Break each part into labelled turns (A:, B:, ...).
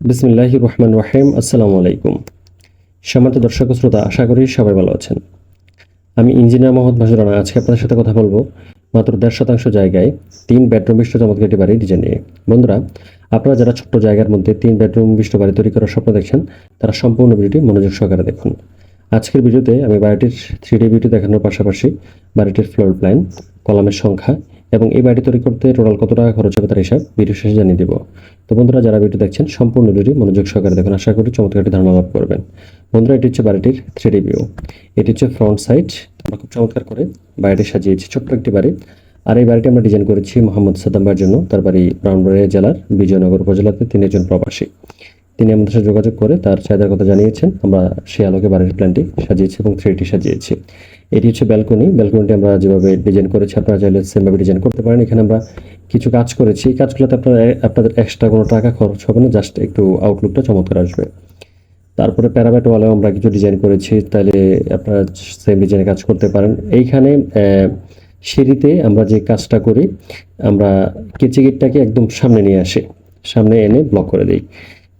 A: বিসমিল্লাহ রহমান রাহিম আসসালামু আলাইকুম। সম্মানিত দর্শক শ্রোতা, আশা করি সবাই ভালো আছেন। আমি ইঞ্জিনিয়ার মোহাম্মদ রানা। আজকে আপনাদের সাথে কথা বলব মাত্র দেড় শতাংশ জায়গায় তিন বেডরুম বিশিষ্ট চমৎকার একটি বাড়ি ডিজাইন নিয়ে। বন্ধুরা, আপনারা যারা ছোট্ট জায়গার মধ্যে তিন বেডরুম বিশিষ্ট বাড়ি তৈরি করার স্বপ্ন দেখছেন, তারা সম্পূর্ণ ভিডিওটি মনোযোগ সহকারে দেখুন। আজকের ভিডিওতে আমি বাড়িটির থ্রি ডি ভিডিও দেখানোর পাশাপাশি বাড়িটির ফ্লোর প্ল্যান কলামের সংখ্যা এবং এই বাড়ি তৈরি করতে টোটাল কত টাকা খরচ হবে তার হিসাব ভিডিও শেষে জানিয়ে দেবো। তো বন্ধুরা, যারা ভিডিও দেখছেন, সম্পূর্ণ ভিডিও মনোযোগ সহকারে দেখুন। আশা করি চমৎকার একটি ধারণা লাভ করবেন। বন্ধুরা, এটি হচ্ছে বাড়িটির থ্রি ভিউ এটি হচ্ছে ফ্রন্ট সাইড আমরা খুব চমৎকার করে বাড়িটি সাজিয়েছি, ছোট্ট একটি বাড়ি। আর এই বাড়িটি আমরা ডিজাইন করেছি মোহাম্মদ সাদ্দাম্বার জন্য। তার বাড়ি ব্রাহ্মণবাড়িয়া জেলার বিজয়নগর উপজেলাতে তিনি একজন প্রবাসী। তিনি আমাদের সাথে যোগাযোগ করে তার চাহিদার কথা জানিয়েছেন। আমরা সেই আলোকে বাড়ির প্ল্যানটি সাজিয়েছি এবং থ্রিটি সাজিয়েছি। এটি হচ্ছে ব্যালকনি ব্যালকনিটি আমরা যেভাবে ডিজাইন করেছি, আপনারা চাইলে সেমভাবে ডিজাইন করতে পারেন। এখানে আমরা কিছু কাজ করেছি। এই কাজগুলোতে আপনারা, আপনাদের এক্সট্রা কোনো টাকা খরচ হবে না জাস্ট একটু আউটলুকটা চমৎকার আসবে। তারপরে প্যারাবেট ওয়ালেও আমরা কিছু ডিজাইন করেছি, তাহলে আপনারা সেম ডিজাইনে কাজ করতে পারেন। এইখানে সিঁড়িতে আমরা যে কাজটা করি, আমরা কিচিকিটটাকে একদম সামনে নিয়ে আসি। সামনে এনে ব্লক করে দিই।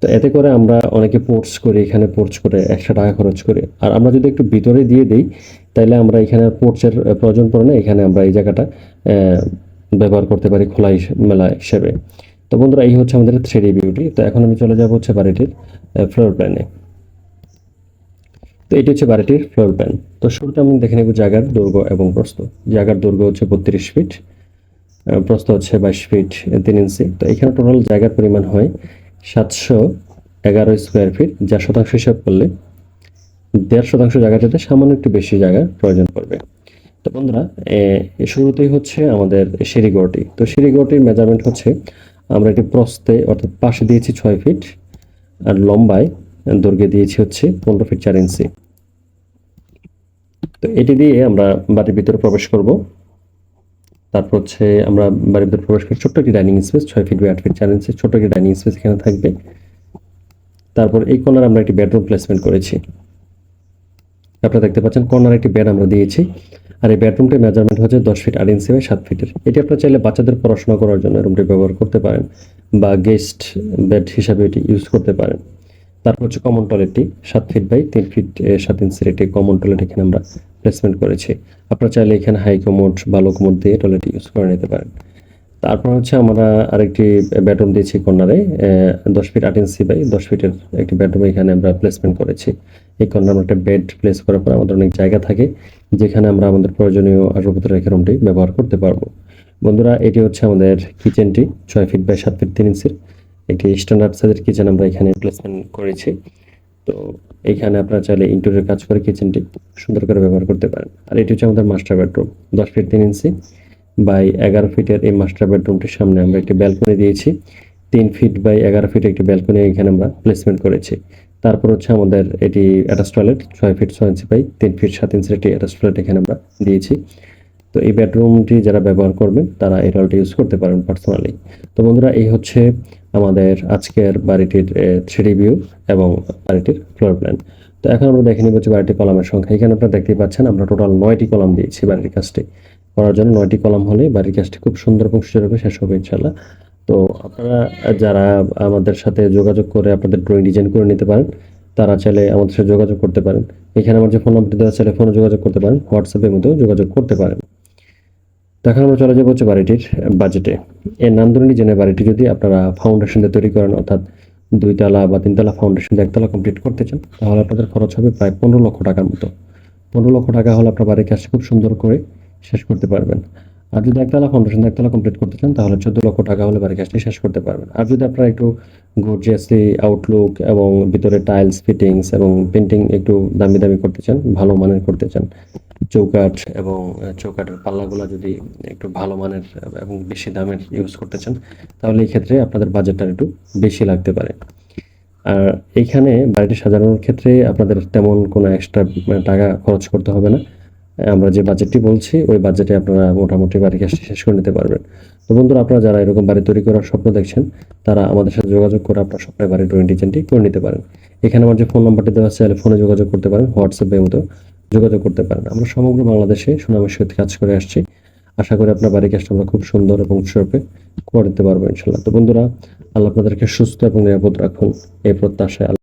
A: তো এতে করে আমরা অনেকে পোর্টস করি এখানে পোর্টস করে একশো টাকা খরচ করি। আর আমরা যদি একটু ভিতরে দিয়ে দিই তাহলে আমরা এখানে পোর্টসের প্রয়োজন পড়ে না এখানে আমরা এই জায়গাটা ব্যবহার করতে পারি খোলা মেলা হিসেবে। তো বন্ধুরা এই হচ্ছে আমাদের থ্রি বিউটি তো এখন আমি চলে যাব হচ্ছে বাড়িটির ফ্লোর প্ল্যানে তো এটি হচ্ছে বাড়িটির ফ্লোর প্ল্যান তো শুরুতে আমি দেখে নেব জায়গার দৈর্ঘ্য এবং প্রস্ত জায়গার দৈর্ঘ্য হচ্ছে বত্রিশ ফিট আহ, প্রস্থ হচ্ছে বাইশ ফিট তিন ইঞ্চি তো এখানে টোটাল জায়গার পরিমাণ হয় সাতশো এগারো স্কোয়ার ফিট যা শতাংশ হিসাব করলে দেড় শতাংশ জায়গাটাতে সামান্য একটু বেশি জায়গার প্রয়োজন পড়বে। তো বন্ধুরা শুরুতেই হচ্ছে আমাদের সিঁড়িগড়টি তো সিঁড়িগড়টির মেজারমেন্ট হচ্ছে, আমরা এটি প্রস্তে অর্থাৎ পাশে দিয়েছি ছয় ফিট আর লম্বায় দৈর্ঘ্যে দিয়েছি হচ্ছে পনেরো ফিট চার ইঞ্চি তো এটি দিয়ে আমরা বাড়ির ভিতরে প্রবেশ করব। তারপর হচ্ছে আমরা বাড়ির ভিতরে প্রবেশ করি ছোট্ট একটি ডাইনিং স্পেস, ছয় ফিট বাই আট ফিট চার ইঞ্চি ছোট্ট একটি ডাইনিং স্পেস এখানে থাকবে। তারপর এই কর্নার আমরা একটি বেডরুম প্লেসমেন্ট করেছি। আপনারা দেখতে পাচ্ছেন কর্নার একটি বেড আমরা দিয়েছি। আর এই বেডরুমটির মেজারমেন্ট হচ্ছে দশ ফিট আট ইঞ্চি বাই সাত ফিটের এটি আপনারা চাইলে বাচ্চাদের পড়াশোনা করার জন্য রুমটি ব্যবহার করতে পারেন বা গেস্ট বেড হিসাবে এটি ইউজ করতে পারেন। তারপর হচ্ছে কমন টয়লেটটি সাত ফিট বাই তিন ফিট সাত ইঞ্চির একটি কমন টয়লেট এখানে আমরা প্লেসমেন্ট করেছি। আপনারা চাইলে এখানে হাই কমোড বা লো কমোড দিয়ে টয়লেট ইউজ করে নিতে পারেন। তারপর হচ্ছে আমরা আরেকটি বেডরুম দিয়েছি কর্নারে দশ ফিট আট ইঞ্চি বাই দশ ফিটের একটি বেডরুম এখানে আমরা প্লেসমেন্ট করেছি। এই কর্নার আমরা একটা বেড প্লেস করার পর আমাদের অনেক জায়গা থাকে, যেখানে আমরা আমাদের প্রয়োজনীয় আসবাবপত্র রেখে রুমটি ব্যবহার করতে পারব। বন্ধুরা, এটি হচ্ছে আমাদের কিচেনটি ছয় ফিট বাই সাত ফিট তিন ইঞ্চির একটি স্ট্যান্ডার্ড সাইজের কিচেন আমরা এখানে প্লেসমেন্ট করেছি। তো এইখানে আপনারা চাইলে ইন্টেরিয়র কাজ করে কিচেনটি সুন্দর করে ব্যবহার করতে পারেন। আর এটি হচ্ছে আমাদের মাস্টার বেডরুম দশ ফিট তিন ইঞ্চি বাই এগারো ফিটের এই মাস্টার বেডরুমটির সামনে আমরা একটি ব্যালকনি দিয়েছি। তিন ফিট বাই এগারো ফিট একটি ব্যালকনি এখানে আমরা প্লেসমেন্ট করেছি। তারপর হচ্ছে আমাদের এটি অ্যাটাচ টয়লেট ছয় ফিট ছয় ইঞ্চি বাই তিন ফিট সাত ইঞ্চির একটি অ্যাটাচ টয়লেট এখানে আমরা দিয়েছি। তো এই বেডরুমটি যারা ব্যবহার করবেন, তারা এই টয়লেটটি ইউজ করতে পারেন পার্সোনালি তো বন্ধুরা, এই হচ্ছে আমাদের আজকের বাড়িটির থ্রি ভিউ এবং বাড়িটির ফ্লোর প্ল্যান তো এখন আমরা দেখে নিব যে বাড়িটির কলামের সংখ্যা। এখানে আপনারা দেখতেই পাচ্ছেন, আমরা টোটাল নয়টি কলাম দিয়েছি বাড়ির কাজটি। করার জন্য নয়টি কলাম হলে বাড়ির কাজটি খুব সুন্দর এবং সুচারুরূপে শেষ হবে ইনশাল্লাহ তো আপনারা যারা আমাদের সাথে যোগাযোগ করে আপনাদের ড্রয়িং ডিজাইন করে নিতে পারেন, তারা চাইলে আমাদের সাথে যোগাযোগ করতে পারেন। এখানে আমার যে ফোন নাম্বারটি দেওয়া চাইলে ফোনে যোগাযোগ করতে পারেন হোয়াটসঅ্যাপের মধ্যেও যোগাযোগ করতে পারেন। এখন আমরা চলে যাব হচ্ছে বাড়িটির বাজেটে এই নান্দনী ডিজাইনের বাড়িটি, যদি আপনারা ফাউন্ডেশন দিয়ে তৈরি করেন, অর্থাৎ দুইতলা বা তিনতলা ফাউন্ডেশন দিয়ে একতলা কমপ্লিট করতে চান, তাহলে আপনাদের খরচ হবে প্রায় পনেরো লক্ষ টাকার মতো। পনেরো লক্ষ টাকা হলে আপনার বাড়ির কাজটি খুব সুন্দর করে শেষ করতে পারবেন। আর যদি একতলা ফাউন্ডেশন একতলা কমপ্লিট করতে চান, তাহলে চোদ্দ লক্ষ টাকা হলে বাড়ির কাজটি শেষ করতে পারবেন। আর যদি আপনারা একটু গর্জিয়াসলি আউটলুক এবং ভিতরে টাইলস ফিটিংস এবং পেন্টিং একটু দামি দামি করতে চান, ভালো মানের করতে চান চৌকাঠ এবং চৌকাঠের পাল্লাগুলো যদি একটু ভালো মানের এবং বেশি দামের ইউজ করতে চান, তাহলে এই ক্ষেত্রে আপনাদের বাজেটটা একটু বেশি লাগতে পারে। আর এইখানে বাড়িটি সাজানোর ক্ষেত্রে আপনাদের তেমন কোনো এক্সট্রা টাকা খরচ করতে হবে না। আমরা যে বাজেটটি বলছি, ওই বাজেটে আপনারা মোটামুটি বাড়ি কাজটি শেষ করে নিতে পারবেন। তো বন্ধুরা, আপনারা যারা এরকম বাড়ি তৈরি করার স্বপ্ন দেখছেন, তারা আমাদের সাথে যোগাযোগ করে আপনার স্বপ্নের বাড়ির ড্রয়িং ডিজাইনটি করে নিতে পারেন। এখানে আমার যে ফোন নাম্বারটি দেওয়া আছে ফোনে যোগাযোগ করতে পারেন হোয়াটসঅ্যাপের মতো। যোগাযোগ করতে পারেন আমরা সমগ্র বাংলাদেশে সুনামের সহিত কাজ করে আসছি। আশা করি আপনার বাড়ি কাজটা আমরা খুব সুন্দর এবং সরপে করে দিতে পারব ইনশাল্লাহ তো বন্ধুরা, আল্লাহ আপনাদেরকে সুস্থ এবং নিরাপদ রাখুন। এই প্রত্যাশায়